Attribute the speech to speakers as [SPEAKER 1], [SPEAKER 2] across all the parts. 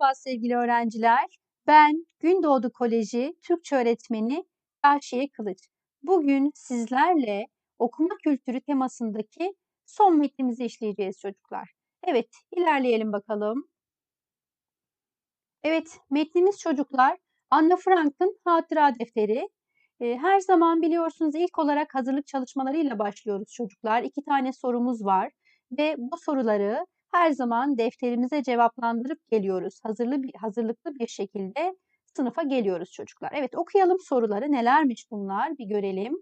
[SPEAKER 1] Merhaba sevgili öğrenciler. Ben Gündoğdu Koleji Türkçe öğretmeni Ayşe Kılıç. Bugün sizlerle okuma kültürü temasındaki son metnimizi işleyeceğiz çocuklar. Evet, ilerleyelim bakalım. Evet, metnimiz çocuklar Anne Frank'ın hatıra defteri. Ee, her zaman biliyorsunuz ilk olarak hazırlık çalışmalarıyla başlıyoruz çocuklar. İki tane sorumuz var ve bu soruları her zaman defterimize cevaplandırıp geliyoruz. Hazırlı bir, hazırlıklı bir şekilde sınıfa geliyoruz çocuklar. Evet okuyalım soruları. Nelermiş bunlar bir görelim.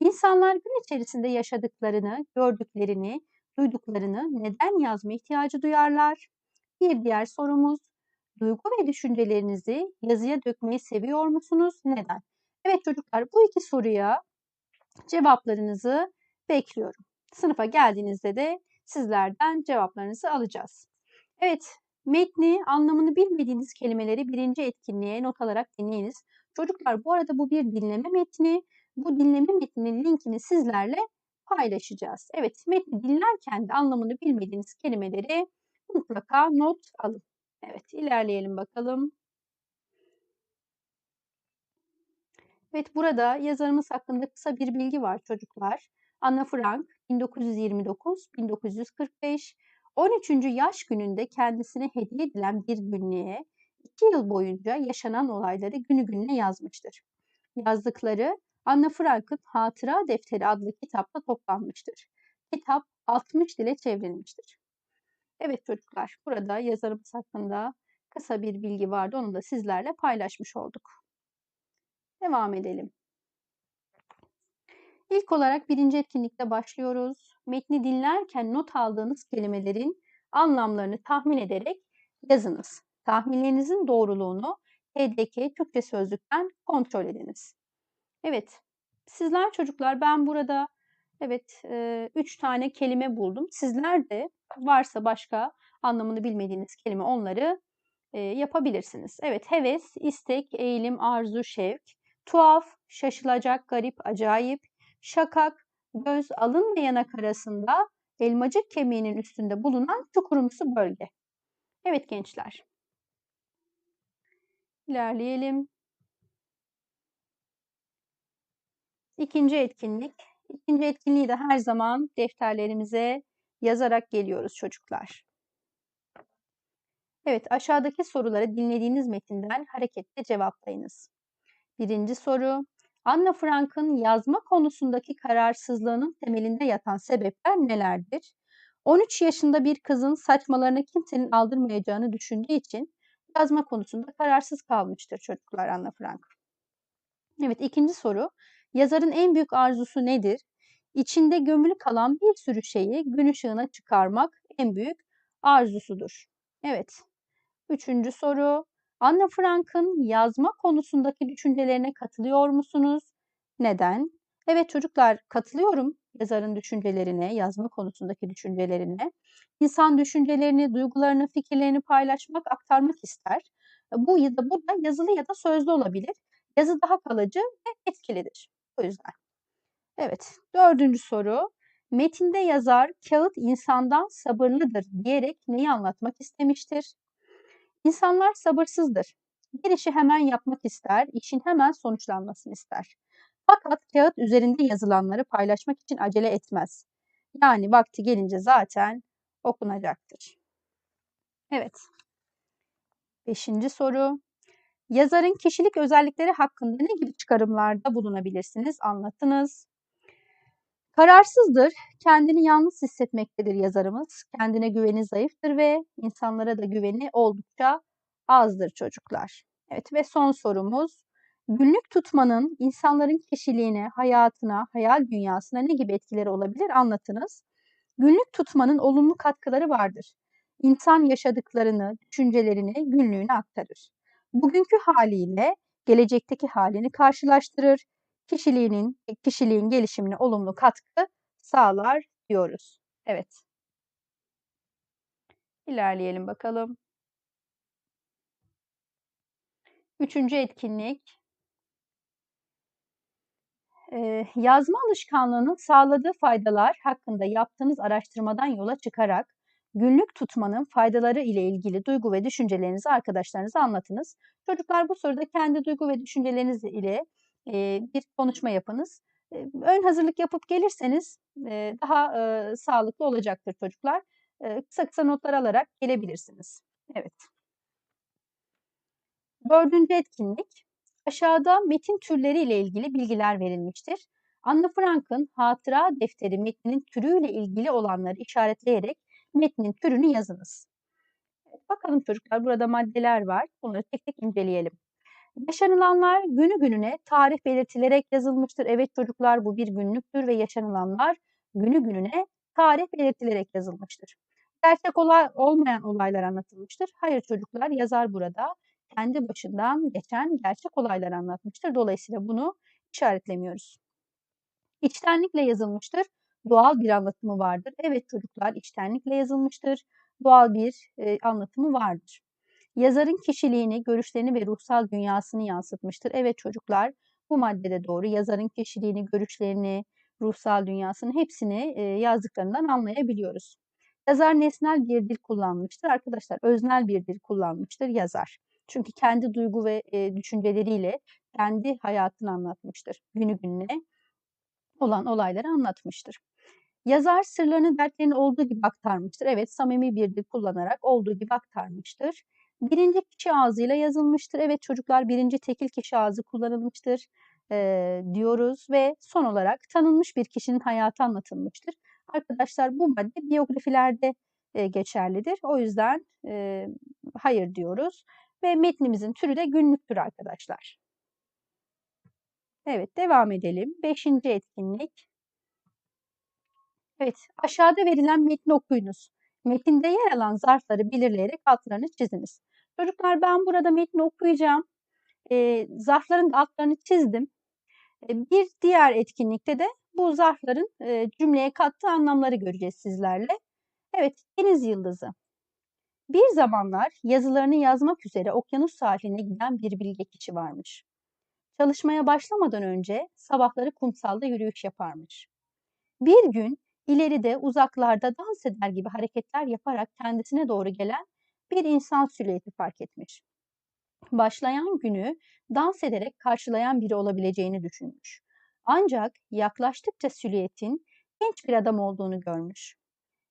[SPEAKER 1] İnsanlar gün içerisinde yaşadıklarını, gördüklerini, duyduklarını neden yazma ihtiyacı duyarlar? Bir diğer sorumuz, duygu ve düşüncelerinizi yazıya dökmeyi seviyor musunuz? Neden? Evet çocuklar bu iki soruya cevaplarınızı bekliyorum. Sınıfa geldiğinizde de sizlerden cevaplarınızı alacağız. Evet, metni, anlamını bilmediğiniz kelimeleri birinci etkinliğe not alarak dinleyiniz. Çocuklar bu arada bu bir dinleme metni. Bu dinleme metninin linkini sizlerle paylaşacağız. Evet, metni dinlerken de anlamını bilmediğiniz kelimeleri mutlaka not alın. Evet, ilerleyelim bakalım. Evet, burada yazarımız hakkında kısa bir bilgi var çocuklar. Anna Frank 1929-1945 13. yaş gününde kendisine hediye edilen bir günlüğe 2 yıl boyunca yaşanan olayları günü gününe yazmıştır. Yazdıkları Anna Frank'ın Hatıra Defteri adlı kitapta toplanmıştır. Kitap 60 dile çevrilmiştir. Evet çocuklar, burada yazarımız hakkında kısa bir bilgi vardı. Onu da sizlerle paylaşmış olduk. Devam edelim. İlk olarak birinci etkinlikte başlıyoruz. Metni dinlerken not aldığınız kelimelerin anlamlarını tahmin ederek yazınız. Tahminlerinizin doğruluğunu TDK Türkçe Sözlük'ten kontrol ediniz. Evet, sizler çocuklar ben burada evet e, üç tane kelime buldum. Sizler de varsa başka anlamını bilmediğiniz kelime onları e, yapabilirsiniz. Evet, heves, istek, eğilim, arzu, şevk, tuhaf, şaşılacak, garip, acayip, şakak, göz, alın ve yanak arasında elmacık kemiğinin üstünde bulunan çukurumsu bölge. Evet gençler. İlerleyelim. İkinci etkinlik. İkinci etkinliği de her zaman defterlerimize yazarak geliyoruz çocuklar. Evet aşağıdaki soruları dinlediğiniz metinden hareketle cevaplayınız. Birinci soru. Anna Frank'ın yazma konusundaki kararsızlığının temelinde yatan sebepler nelerdir? 13 yaşında bir kızın saçmalarını kimsenin aldırmayacağını düşündüğü için yazma konusunda kararsız kalmıştır çocuklar Anna Frank. Evet ikinci soru. Yazarın en büyük arzusu nedir? İçinde gömülü kalan bir sürü şeyi gün ışığına çıkarmak en büyük arzusudur. Evet. Üçüncü soru. Anne Frank'ın yazma konusundaki düşüncelerine katılıyor musunuz? Neden? Evet çocuklar katılıyorum yazarın düşüncelerine, yazma konusundaki düşüncelerine. İnsan düşüncelerini, duygularını, fikirlerini paylaşmak, aktarmak ister. Bu ya da burada yazılı ya da sözlü olabilir. Yazı daha kalıcı ve etkilidir. O yüzden. Evet, dördüncü soru. Metinde yazar kağıt insandan sabırlıdır diyerek neyi anlatmak istemiştir? İnsanlar sabırsızdır. Bir işi hemen yapmak ister, işin hemen sonuçlanmasını ister. Fakat kağıt üzerinde yazılanları paylaşmak için acele etmez. Yani vakti gelince zaten okunacaktır. Evet. Beşinci soru. Yazarın kişilik özellikleri hakkında ne gibi çıkarımlarda bulunabilirsiniz? Anlatınız. Kararsızdır, kendini yalnız hissetmektedir yazarımız. Kendine güveni zayıftır ve insanlara da güveni oldukça azdır çocuklar. Evet ve son sorumuz. Günlük tutmanın insanların kişiliğine, hayatına, hayal dünyasına ne gibi etkileri olabilir anlatınız. Günlük tutmanın olumlu katkıları vardır. İnsan yaşadıklarını, düşüncelerini günlüğüne aktarır. Bugünkü haliyle gelecekteki halini karşılaştırır kişiliğinin kişiliğin gelişimine olumlu katkı sağlar diyoruz. Evet. İlerleyelim bakalım. Üçüncü etkinlik. Yazma alışkanlığının sağladığı faydalar hakkında yaptığınız araştırmadan yola çıkarak Günlük tutmanın faydaları ile ilgili duygu ve düşüncelerinizi arkadaşlarınıza anlatınız. Çocuklar bu soruda kendi duygu ve düşünceleriniz ile bir konuşma yapınız. Ön hazırlık yapıp gelirseniz daha sağlıklı olacaktır çocuklar. Kısa kısa notlar alarak gelebilirsiniz. Evet. Dördüncü etkinlik. Aşağıda metin türleri ile ilgili bilgiler verilmiştir. Anne Frank'ın hatıra defteri metninin türüyle ilgili olanları işaretleyerek metnin türünü yazınız. Bakalım çocuklar burada maddeler var. Bunları tek tek inceleyelim. Yaşanılanlar günü gününe tarih belirtilerek yazılmıştır. Evet çocuklar bu bir günlüktür ve yaşanılanlar günü gününe tarih belirtilerek yazılmıştır. Gerçek olay olmayan olaylar anlatılmıştır. Hayır çocuklar yazar burada kendi başından geçen gerçek olaylar anlatmıştır. Dolayısıyla bunu işaretlemiyoruz. İçtenlikle yazılmıştır. Doğal bir anlatımı vardır. Evet çocuklar içtenlikle yazılmıştır. Doğal bir e, anlatımı vardır. Yazarın kişiliğini, görüşlerini ve ruhsal dünyasını yansıtmıştır. Evet çocuklar bu maddede doğru. Yazarın kişiliğini, görüşlerini, ruhsal dünyasını hepsini e, yazdıklarından anlayabiliyoruz. Yazar nesnel bir dil kullanmıştır. Arkadaşlar öznel bir dil kullanmıştır yazar. Çünkü kendi duygu ve e, düşünceleriyle kendi hayatını anlatmıştır. Günü gününe olan olayları anlatmıştır. Yazar sırlarını, dertlerini olduğu gibi aktarmıştır. Evet, samimi bir dil kullanarak olduğu gibi aktarmıştır. Birinci kişi ağzıyla yazılmıştır. Evet çocuklar birinci tekil kişi ağzı kullanılmıştır e, diyoruz ve son olarak tanınmış bir kişinin hayatı anlatılmıştır. Arkadaşlar bu madde biyografilerde e, geçerlidir. O yüzden e, hayır diyoruz ve metnimizin türü de günlüktür arkadaşlar. Evet devam edelim. Beşinci etkinlik. Evet aşağıda verilen metni okuyunuz. Metinde yer alan zarfları belirleyerek altlarını çiziniz. Çocuklar ben burada metni okuyacağım. E, zarfların altlarını çizdim. E, bir diğer etkinlikte de bu zarfların e, cümleye kattığı anlamları göreceğiz sizlerle. Evet, deniz yıldızı. Bir zamanlar yazılarını yazmak üzere okyanus sahiline giden bir bilge kişi varmış. Çalışmaya başlamadan önce sabahları kumsalda yürüyüş yaparmış. Bir gün ileride uzaklarda dans eder gibi hareketler yaparak kendisine doğru gelen bir insan silüeti fark etmiş. Başlayan günü dans ederek karşılayan biri olabileceğini düşünmüş. Ancak yaklaştıkça silüetin genç bir adam olduğunu görmüş.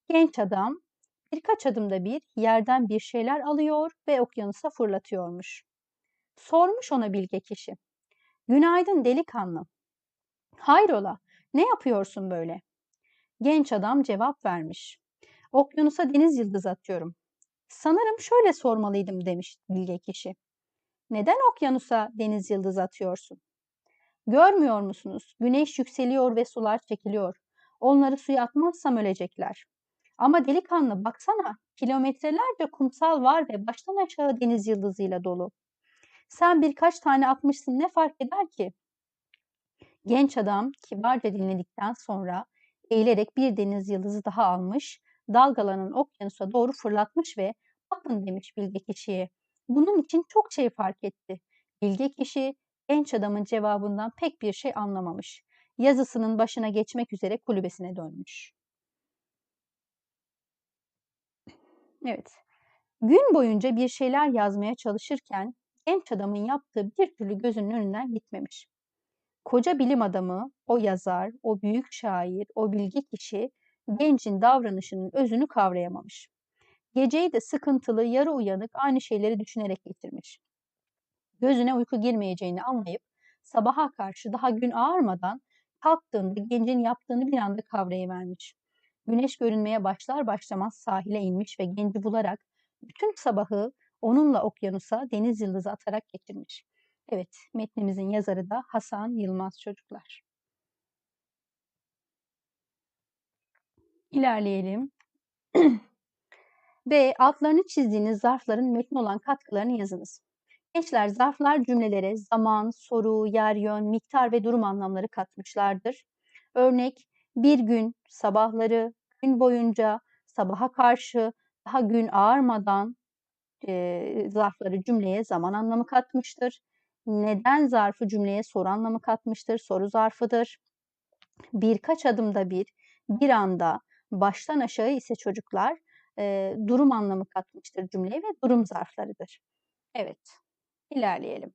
[SPEAKER 1] Genç adam birkaç adımda bir yerden bir şeyler alıyor ve okyanusa fırlatıyormuş. Sormuş ona bilge kişi. Günaydın delikanlı. Hayrola, ne yapıyorsun böyle? Genç adam cevap vermiş. Okyanusa deniz yıldızı atıyorum. Sanırım şöyle sormalıydım demiş bilge kişi. Neden okyanusa deniz yıldızı atıyorsun? Görmüyor musunuz? Güneş yükseliyor ve sular çekiliyor. Onları suya atmazsam ölecekler. Ama delikanlı baksana kilometrelerce kumsal var ve baştan aşağı deniz yıldızıyla dolu. Sen birkaç tane atmışsın ne fark eder ki? Genç adam kibarca dinledikten sonra eğilerek bir deniz yıldızı daha almış, dalgalanan okyanusa doğru fırlatmış ve bakın demiş bilge kişiye. Bunun için çok şey fark etti. Bilge kişi genç adamın cevabından pek bir şey anlamamış. Yazısının başına geçmek üzere kulübesine dönmüş. Evet. Gün boyunca bir şeyler yazmaya çalışırken genç adamın yaptığı bir türlü gözünün önünden gitmemiş. Koca bilim adamı, o yazar, o büyük şair, o bilgi kişi gencin davranışının özünü kavrayamamış. Geceyi de sıkıntılı, yarı uyanık aynı şeyleri düşünerek getirmiş. Gözüne uyku girmeyeceğini anlayıp sabaha karşı daha gün ağarmadan kalktığında gencin yaptığını bir anda kavrayıvermiş. Güneş görünmeye başlar başlamaz sahile inmiş ve genci bularak bütün sabahı onunla okyanusa deniz yıldızı atarak geçirmiş. Evet, metnimizin yazarı da Hasan Yılmaz çocuklar. İlerleyelim. B. Altlarını çizdiğiniz zarfların metni olan katkılarını yazınız. Gençler zarflar cümlelere zaman, soru, yer, yön, miktar ve durum anlamları katmışlardır. Örnek bir gün, sabahları, gün boyunca, sabaha karşı, daha gün ağarmadan e, zarfları cümleye zaman anlamı katmıştır. Neden zarfı cümleye soru anlamı katmıştır, soru zarfıdır. Birkaç adımda bir, bir anda, baştan aşağı ise çocuklar e, durum anlamı katmıştır cümleye ve durum zarflarıdır. Evet, ilerleyelim.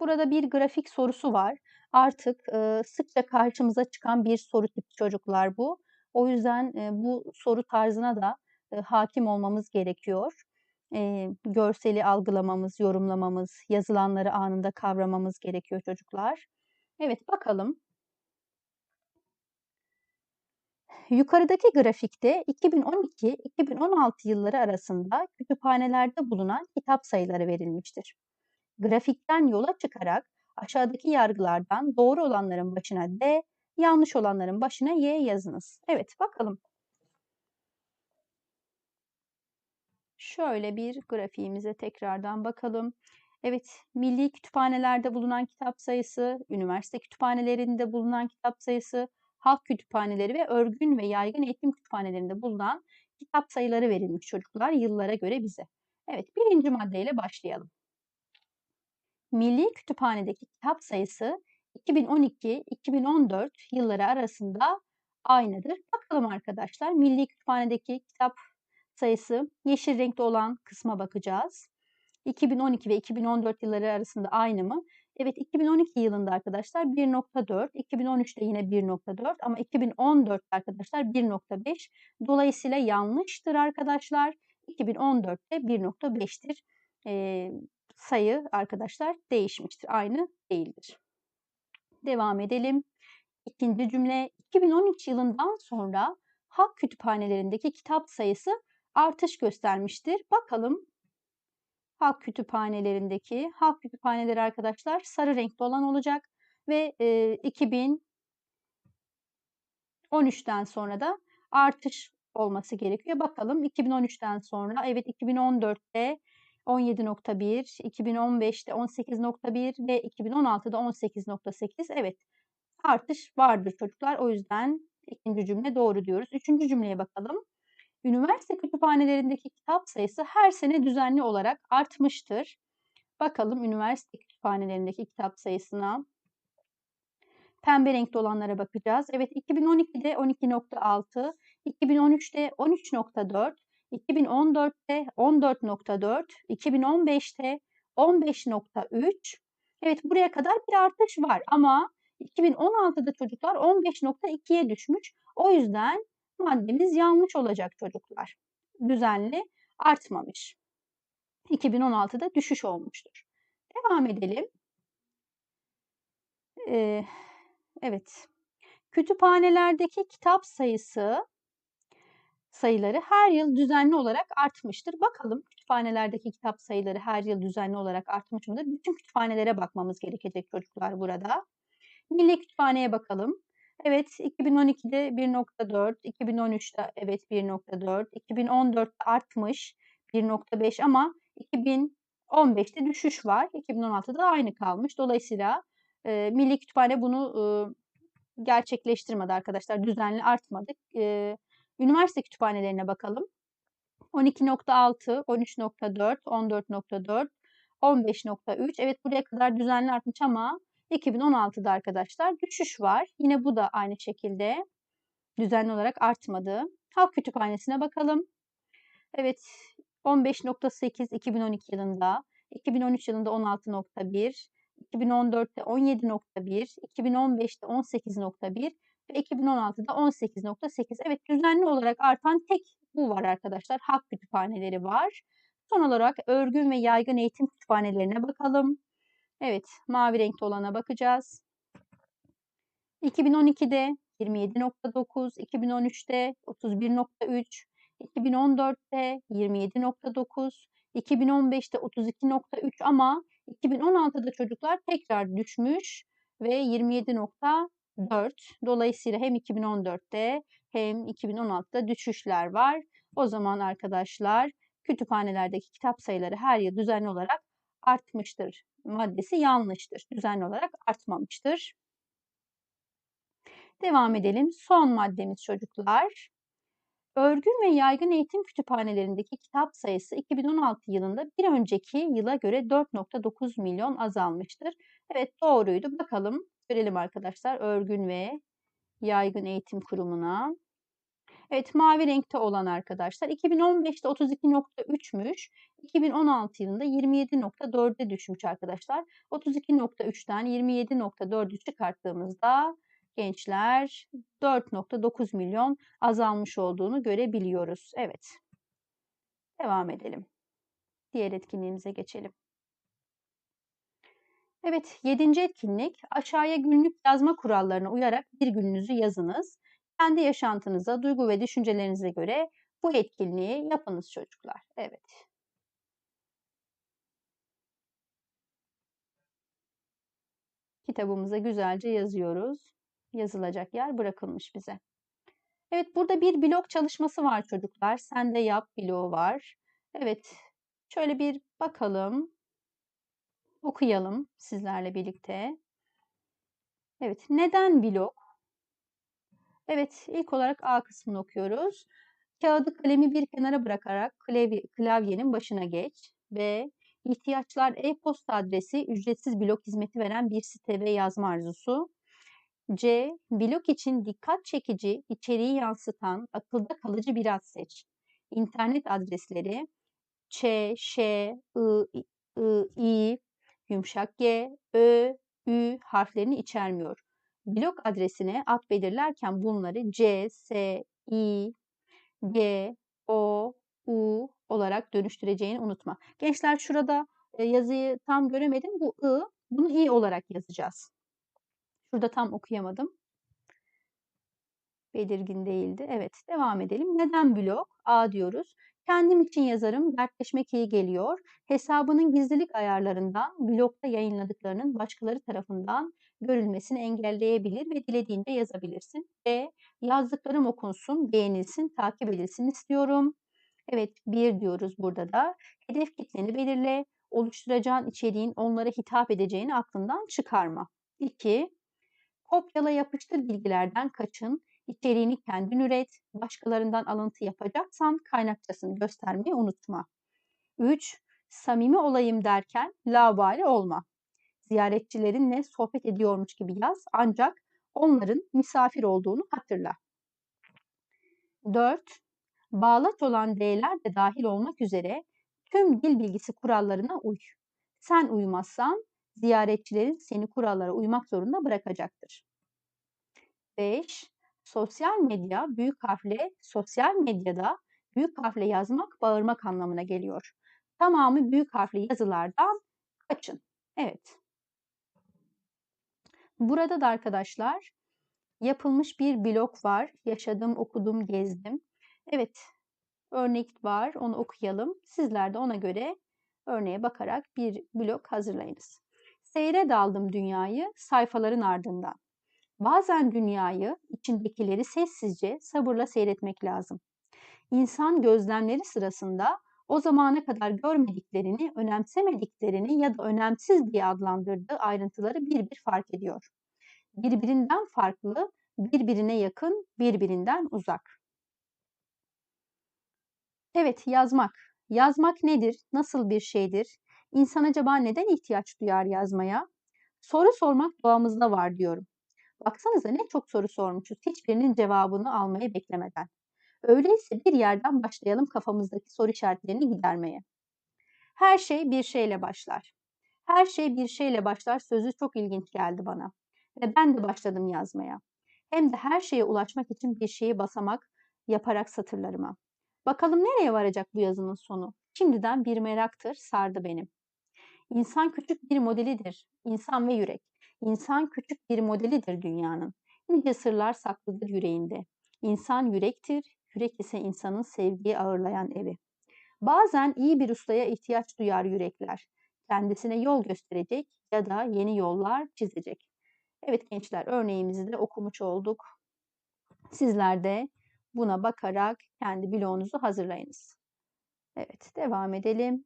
[SPEAKER 1] Burada bir grafik sorusu var. Artık e, sıkça karşımıza çıkan bir soru tipi çocuklar bu. O yüzden e, bu soru tarzına da e, hakim olmamız gerekiyor. E, görseli algılamamız, yorumlamamız, yazılanları anında kavramamız gerekiyor çocuklar. Evet bakalım. Yukarıdaki grafikte 2012-2016 yılları arasında kütüphanelerde bulunan kitap sayıları verilmiştir. Grafikten yola çıkarak aşağıdaki yargılardan doğru olanların başına D, yanlış olanların başına Y yazınız. Evet bakalım. Şöyle bir grafiğimize tekrardan bakalım. Evet, milli kütüphanelerde bulunan kitap sayısı, üniversite kütüphanelerinde bulunan kitap sayısı, halk kütüphaneleri ve örgün ve yaygın eğitim kütüphanelerinde bulunan kitap sayıları verilmiş çocuklar yıllara göre bize. Evet, birinci maddeyle başlayalım. Milli Kütüphane'deki kitap sayısı 2012-2014 yılları arasında aynıdır. Bakalım arkadaşlar Milli Kütüphane'deki kitap sayısı yeşil renkte olan kısma bakacağız. 2012 ve 2014 yılları arasında aynı mı? Evet 2012 yılında arkadaşlar 1.4, 2013'te yine 1.4 ama 2014 arkadaşlar 1.5. Dolayısıyla yanlıştır arkadaşlar. 2014'te 1.5'tir. Ee, sayı arkadaşlar değişmiştir. Aynı değildir. Devam edelim. İkinci cümle 2013 yılından sonra halk kütüphanelerindeki kitap sayısı artış göstermiştir. Bakalım halk kütüphanelerindeki halk kütüphaneleri arkadaşlar sarı renkli olan olacak ve e, 2013'ten sonra da artış olması gerekiyor. Bakalım 2013'ten sonra evet 2014'te 17.1, 2015'te 18.1 ve 2016'da 18.8. Evet artış vardır çocuklar. O yüzden ikinci cümle doğru diyoruz. Üçüncü cümleye bakalım. Üniversite kütüphanelerindeki kitap sayısı her sene düzenli olarak artmıştır. Bakalım üniversite kütüphanelerindeki kitap sayısına. Pembe renkli olanlara bakacağız. Evet 2012'de 12.6, 2013'te 13.4, 2014'te 14.4, 2015'te 15.3. Evet buraya kadar bir artış var ama 2016'da çocuklar 15.2'ye düşmüş. O yüzden maddemiz yanlış olacak çocuklar. Düzenli artmamış. 2016'da düşüş olmuştur. Devam edelim. Ee, evet. Kütüphanelerdeki kitap sayısı sayıları her yıl düzenli olarak artmıştır. Bakalım kütüphanelerdeki kitap sayıları her yıl düzenli olarak artmış mıdır? Bütün kütüphanelere bakmamız gerekecek çocuklar burada. Milli Kütüphane'ye bakalım. Evet 2012'de 1.4, 2013'te evet 1.4, 2014'te artmış 1.5 ama 2015'te düşüş var. 2016'da aynı kalmış. Dolayısıyla e, Milli Kütüphane bunu e, gerçekleştirmedi arkadaşlar. Düzenli artmadı. E, Üniversite kütüphanelerine bakalım. 12.6, 13.4, 14.4, 15.3. Evet buraya kadar düzenli artmış ama 2016'da arkadaşlar düşüş var. Yine bu da aynı şekilde düzenli olarak artmadı. Halk kütüphanesine bakalım. Evet 15.8 2012 yılında, 2013 yılında 16.1, 2014'te 17.1, 2015'te 18.1 ve 2016'da 18.8. Evet düzenli olarak artan tek bu var arkadaşlar. Halk kütüphaneleri var. Son olarak örgün ve yaygın eğitim kütüphanelerine bakalım. Evet mavi renkli olana bakacağız. 2012'de 27.9, 2013'te 31.3, 2014'te 27.9, 2015'te 32.3 ama 2016'da çocuklar tekrar düşmüş ve 27.9 4. Dolayısıyla hem 2014'te hem 2016'da düşüşler var. O zaman arkadaşlar kütüphanelerdeki kitap sayıları her yıl düzenli olarak artmıştır. Maddesi yanlıştır. Düzenli olarak artmamıştır. Devam edelim. Son maddemiz çocuklar. Örgün ve yaygın eğitim kütüphanelerindeki kitap sayısı 2016 yılında bir önceki yıla göre 4.9 milyon azalmıştır. Evet doğruydu. Bakalım görelim arkadaşlar. Örgün ve Yaygın Eğitim Kurumu'na. Evet mavi renkte olan arkadaşlar 2015'te 32.3'müş. 2016 yılında 27.4'e düşmüş arkadaşlar. 32.3'ten 27.4'ü çıkarttığımızda gençler 4.9 milyon azalmış olduğunu görebiliyoruz. Evet. Devam edelim. Diğer etkinliğimize geçelim. Evet, yedinci etkinlik. Aşağıya günlük yazma kurallarına uyarak bir gününüzü yazınız. Kendi yaşantınıza, duygu ve düşüncelerinize göre bu etkinliği yapınız çocuklar. Evet. Kitabımıza güzelce yazıyoruz. Yazılacak yer bırakılmış bize. Evet burada bir blok çalışması var çocuklar. Sen de yap bloğu var. Evet şöyle bir bakalım. Okuyalım sizlerle birlikte. Evet neden blok? Evet, ilk olarak A kısmını okuyoruz. Kağıdı kalemi bir kenara bırakarak klavye, klavyenin başına geç. B. İhtiyaçlar e-posta adresi ücretsiz blok hizmeti veren bir site ve yazma arzusu. C. Blok için dikkat çekici, içeriği yansıtan, akılda kalıcı bir ad seç. İnternet adresleri Ç, Ş, I, I, I, yumuşak G, Ö, Ü harflerini içermiyor blok adresine ad belirlerken bunları C, S, I, G, O, U olarak dönüştüreceğini unutma. Gençler şurada e, yazıyı tam göremedim. Bu I, bunu I olarak yazacağız. Şurada tam okuyamadım. Belirgin değildi. Evet, devam edelim. Neden blok? A diyoruz. Kendim için yazarım, dertleşmek iyi geliyor. Hesabının gizlilik ayarlarından blokta yayınladıklarının başkaları tarafından görülmesini engelleyebilir ve dilediğinde yazabilirsin. B. Yazdıklarım okunsun, beğenilsin, takip edilsin istiyorum. Evet, bir diyoruz burada da. Hedef kitleni belirle, oluşturacağın içeriğin onlara hitap edeceğini aklından çıkarma. 2. Kopyala yapıştır bilgilerden kaçın. İçeriğini kendin üret. Başkalarından alıntı yapacaksan kaynakçasını göstermeyi unutma. 3. Samimi olayım derken labali olma ziyaretçilerinle sohbet ediyormuş gibi yaz ancak onların misafir olduğunu hatırla. 4. Bağlaç olan D'ler de dahil olmak üzere tüm dil bilgisi kurallarına uy. Sen uymazsan ziyaretçilerin seni kurallara uymak zorunda bırakacaktır. 5. Sosyal medya büyük harfle sosyal medyada büyük harfle yazmak, bağırmak anlamına geliyor. Tamamı büyük harfli yazılardan kaçın. Evet. Burada da arkadaşlar yapılmış bir blok var. Yaşadım, okudum, gezdim. Evet, örnek var. Onu okuyalım. Sizler de ona göre örneğe bakarak bir blok hazırlayınız. Seyre daldım dünyayı sayfaların ardından. Bazen dünyayı, içindekileri sessizce, sabırla seyretmek lazım. İnsan gözlemleri sırasında o zamana kadar görmediklerini, önemsemediklerini ya da önemsiz diye adlandırdığı ayrıntıları bir bir fark ediyor. Birbirinden farklı, birbirine yakın, birbirinden uzak. Evet, yazmak. Yazmak nedir? Nasıl bir şeydir? İnsan acaba neden ihtiyaç duyar yazmaya? Soru sormak doğamızda var diyorum. Baksanıza ne çok soru sormuşuz hiçbirinin cevabını almayı beklemeden. Öyleyse bir yerden başlayalım kafamızdaki soru işaretlerini gidermeye. Her şey bir şeyle başlar. Her şey bir şeyle başlar sözü çok ilginç geldi bana. Ve ben de başladım yazmaya. Hem de her şeye ulaşmak için bir şeyi basamak yaparak satırlarıma. Bakalım nereye varacak bu yazının sonu? Şimdiden bir meraktır, sardı benim. İnsan küçük bir modelidir. İnsan ve yürek. İnsan küçük bir modelidir dünyanın. Nice sırlar saklıdır yüreğinde. İnsan yürektir, Yürek ise insanın sevgiyi ağırlayan evi. Bazen iyi bir ustaya ihtiyaç duyar yürekler. Kendisine yol gösterecek ya da yeni yollar çizecek. Evet gençler örneğimizi de okumuş olduk. Sizler de buna bakarak kendi bloğunuzu hazırlayınız. Evet devam edelim.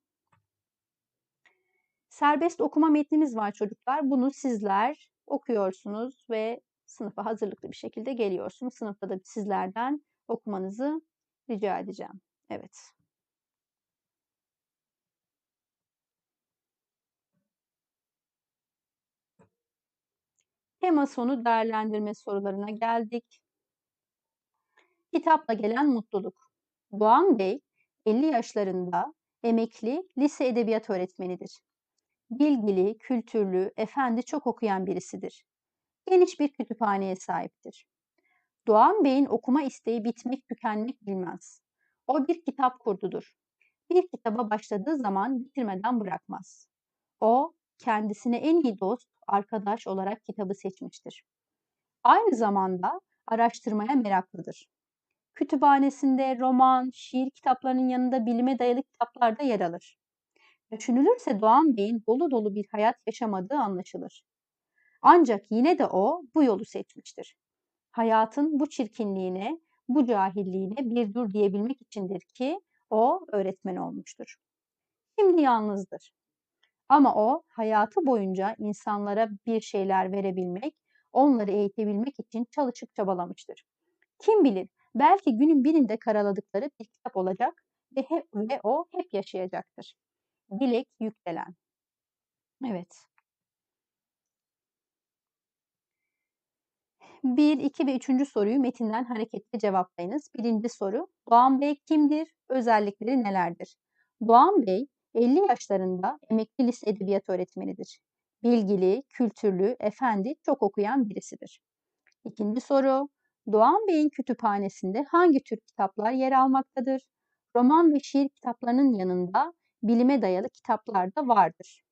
[SPEAKER 1] Serbest okuma metnimiz var çocuklar. Bunu sizler okuyorsunuz ve sınıfa hazırlıklı bir şekilde geliyorsunuz. Sınıfta da sizlerden okumanızı rica edeceğim. Evet. Tema sonu değerlendirme sorularına geldik. Kitapla gelen mutluluk. Doğan Bey 50 yaşlarında emekli lise edebiyat öğretmenidir. Bilgili, kültürlü, efendi çok okuyan birisidir. Geniş bir kütüphaneye sahiptir. Doğan Bey'in okuma isteği bitmek tükenmek bilmez. O bir kitap kurdudur. Bir kitaba başladığı zaman bitirmeden bırakmaz. O kendisine en iyi dost, arkadaş olarak kitabı seçmiştir. Aynı zamanda araştırmaya meraklıdır. Kütüphanesinde roman, şiir kitaplarının yanında bilime dayalı kitaplar da yer alır. Düşünülürse Doğan Bey'in dolu dolu bir hayat yaşamadığı anlaşılır. Ancak yine de o bu yolu seçmiştir. Hayatın bu çirkinliğine, bu cahilliğine bir dur diyebilmek içindir ki o öğretmen olmuştur. Şimdi yalnızdır. Ama o hayatı boyunca insanlara bir şeyler verebilmek, onları eğitebilmek için çalışıp çabalamıştır. Kim bilir belki günün birinde karaladıkları bir kitap olacak ve, hep, ve o hep yaşayacaktır. Dilek yüklelen. Evet. 1, 2 ve 3. soruyu metinden hareketle cevaplayınız. Birinci soru, Doğan Bey kimdir? Özellikleri nelerdir? Doğan Bey, 50 yaşlarında emekli lise edebiyat öğretmenidir. Bilgili, kültürlü, efendi, çok okuyan birisidir. İkinci soru, Doğan Bey'in kütüphanesinde hangi tür kitaplar yer almaktadır? Roman ve şiir kitaplarının yanında bilime dayalı kitaplar da vardır.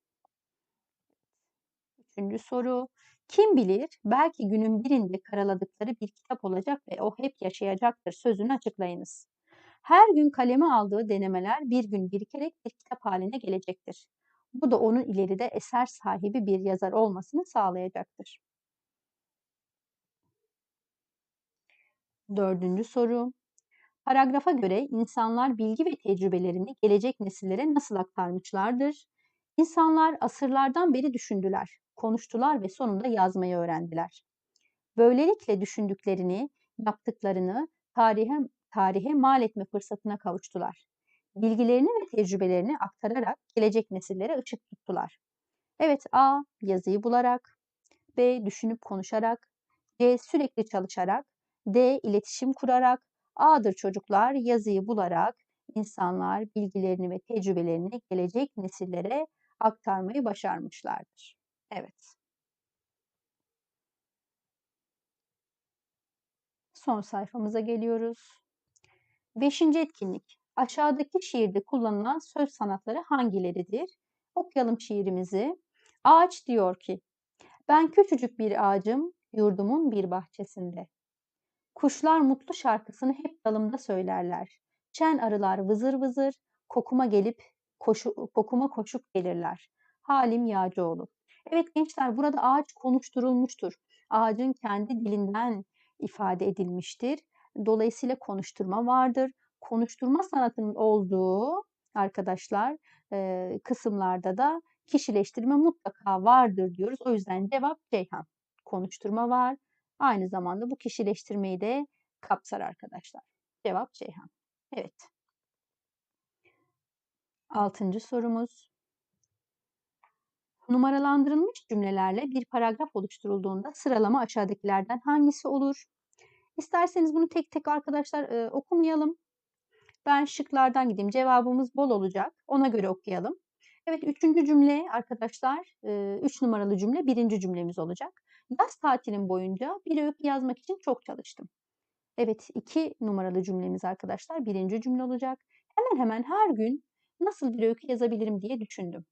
[SPEAKER 1] Üçüncü soru, kim bilir belki günün birinde karaladıkları bir kitap olacak ve o hep yaşayacaktır sözünü açıklayınız. Her gün kaleme aldığı denemeler bir gün birikerek bir kitap haline gelecektir. Bu da onun ileride eser sahibi bir yazar olmasını sağlayacaktır. Dördüncü soru. Paragrafa göre insanlar bilgi ve tecrübelerini gelecek nesillere nasıl aktarmışlardır? İnsanlar asırlardan beri düşündüler, konuştular ve sonunda yazmayı öğrendiler. Böylelikle düşündüklerini, yaptıklarını tarihe tarihe mal etme fırsatına kavuştular. Bilgilerini ve tecrübelerini aktararak gelecek nesillere ışık tuttular. Evet A. Yazıyı bularak, B. Düşünüp konuşarak, C. Sürekli çalışarak, D. iletişim kurarak, A'dır çocuklar yazıyı bularak insanlar bilgilerini ve tecrübelerini gelecek nesillere aktarmayı başarmışlardır. Evet. Son sayfamıza geliyoruz. Beşinci etkinlik. Aşağıdaki şiirde kullanılan söz sanatları hangileridir? Okuyalım şiirimizi. Ağaç diyor ki, ben küçücük bir ağacım, yurdumun bir bahçesinde. Kuşlar mutlu şarkısını hep dalımda söylerler. Çen arılar vızır vızır, kokuma gelip koşu, kokuma koşup gelirler. Halim Yağcıoğlu. Evet gençler burada ağaç konuşturulmuştur. Ağacın kendi dilinden ifade edilmiştir. Dolayısıyla konuşturma vardır. Konuşturma sanatının olduğu arkadaşlar e, kısımlarda da kişileştirme mutlaka vardır diyoruz. O yüzden cevap Ceyhan. Konuşturma var. Aynı zamanda bu kişileştirmeyi de kapsar arkadaşlar. Cevap Ceyhan. Evet. Altıncı sorumuz. Numaralandırılmış cümlelerle bir paragraf oluşturulduğunda sıralama aşağıdakilerden hangisi olur? İsterseniz bunu tek tek arkadaşlar e, okumayalım. Ben şıklardan gideyim. Cevabımız bol olacak. Ona göre okuyalım. Evet üçüncü cümle arkadaşlar, e, üç numaralı cümle birinci cümlemiz olacak. Yaz tatilim boyunca bir öykü yazmak için çok çalıştım. Evet iki numaralı cümlemiz arkadaşlar birinci cümle olacak. Hemen hemen her gün nasıl bir öykü yazabilirim diye düşündüm.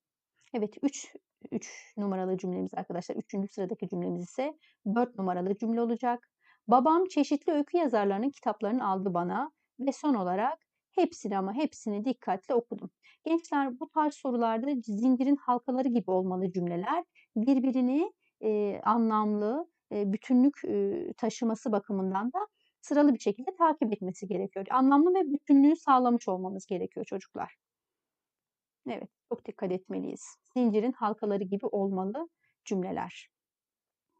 [SPEAKER 1] Evet 3 3 numaralı cümlemiz arkadaşlar. Üçüncü sıradaki cümlemiz ise 4 numaralı cümle olacak. Babam çeşitli öykü yazarlarının kitaplarını aldı bana ve son olarak hepsini ama hepsini dikkatle okudum. Gençler bu tarz sorularda zincirin halkaları gibi olmalı cümleler. Birbirini e, anlamlı, e, bütünlük e, taşıması bakımından da sıralı bir şekilde takip etmesi gerekiyor. Anlamlı ve bütünlüğü sağlamış olmamız gerekiyor çocuklar. Evet, çok dikkat etmeliyiz. Zincirin halkaları gibi olmalı cümleler.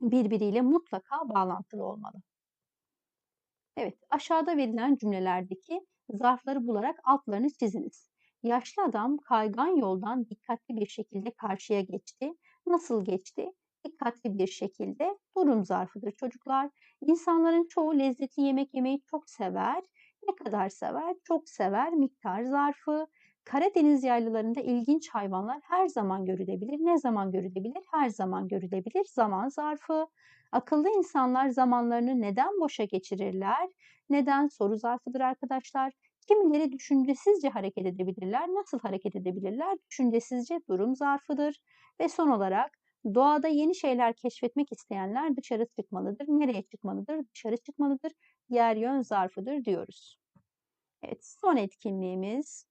[SPEAKER 1] Birbiriyle mutlaka bağlantılı olmalı. Evet, aşağıda verilen cümlelerdeki zarfları bularak altlarını çiziniz. Yaşlı adam kaygan yoldan dikkatli bir şekilde karşıya geçti. Nasıl geçti? Dikkatli bir şekilde durum zarfıdır çocuklar. İnsanların çoğu lezzetli yemek yemeyi çok sever. Ne kadar sever? Çok sever. Miktar zarfı. Karadeniz yaylalarında ilginç hayvanlar her zaman görülebilir. Ne zaman görülebilir? Her zaman görülebilir. Zaman zarfı. Akıllı insanlar zamanlarını neden boşa geçirirler? Neden soru zarfıdır arkadaşlar. Kimileri düşüncesizce hareket edebilirler. Nasıl hareket edebilirler? Düşüncesizce durum zarfıdır. Ve son olarak doğada yeni şeyler keşfetmek isteyenler dışarı çıkmalıdır. Nereye çıkmalıdır? Dışarı çıkmalıdır. Yer yön zarfıdır diyoruz. Evet, son etkinliğimiz.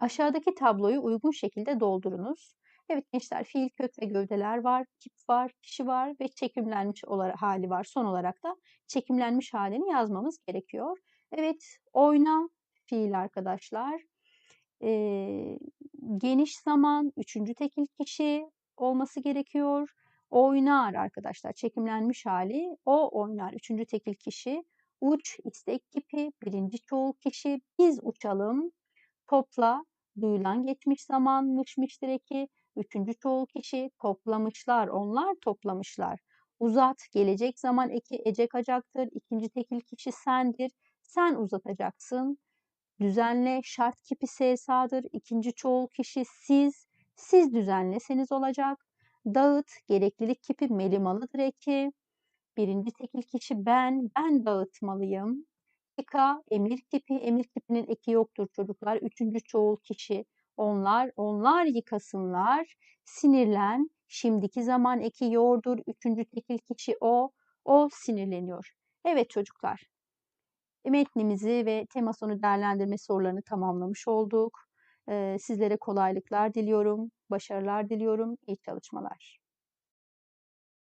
[SPEAKER 1] Aşağıdaki tabloyu uygun şekilde doldurunuz. Evet gençler fiil kök ve gövdeler var, kip var, kişi var ve çekimlenmiş olarak hali var. Son olarak da çekimlenmiş halini yazmamız gerekiyor. Evet oyna fiil arkadaşlar. Ee, geniş zaman, üçüncü tekil kişi olması gerekiyor. Oynar arkadaşlar çekimlenmiş hali. O oynar üçüncü tekil kişi. Uç istek kipi birinci çoğul kişi. Biz uçalım. Topla duyulan geçmiş zaman mışmıştır. Üçüncü çoğul kişi toplamışlar. Onlar toplamışlar. Uzat gelecek zaman eki ecek acaktır. İkinci tekil kişi sendir. Sen uzatacaksın. Düzenle şart kipi SSA'dır. İkinci çoğul kişi siz. Siz düzenleseniz olacak. Dağıt gereklilik kipi melimalıdır eki. Birinci tekil kişi ben. Ben dağıtmalıyım. Yıka emir kipi. Emir kipinin eki yoktur çocuklar. Üçüncü çoğul kişi onlar. Onlar yıkasınlar. Sinirlen. Şimdiki zaman eki yordur. Üçüncü tekil kişi o. O sinirleniyor. Evet çocuklar. Metnimizi ve tema sonu değerlendirme sorularını tamamlamış olduk. Sizlere kolaylıklar diliyorum, başarılar diliyorum, iyi çalışmalar.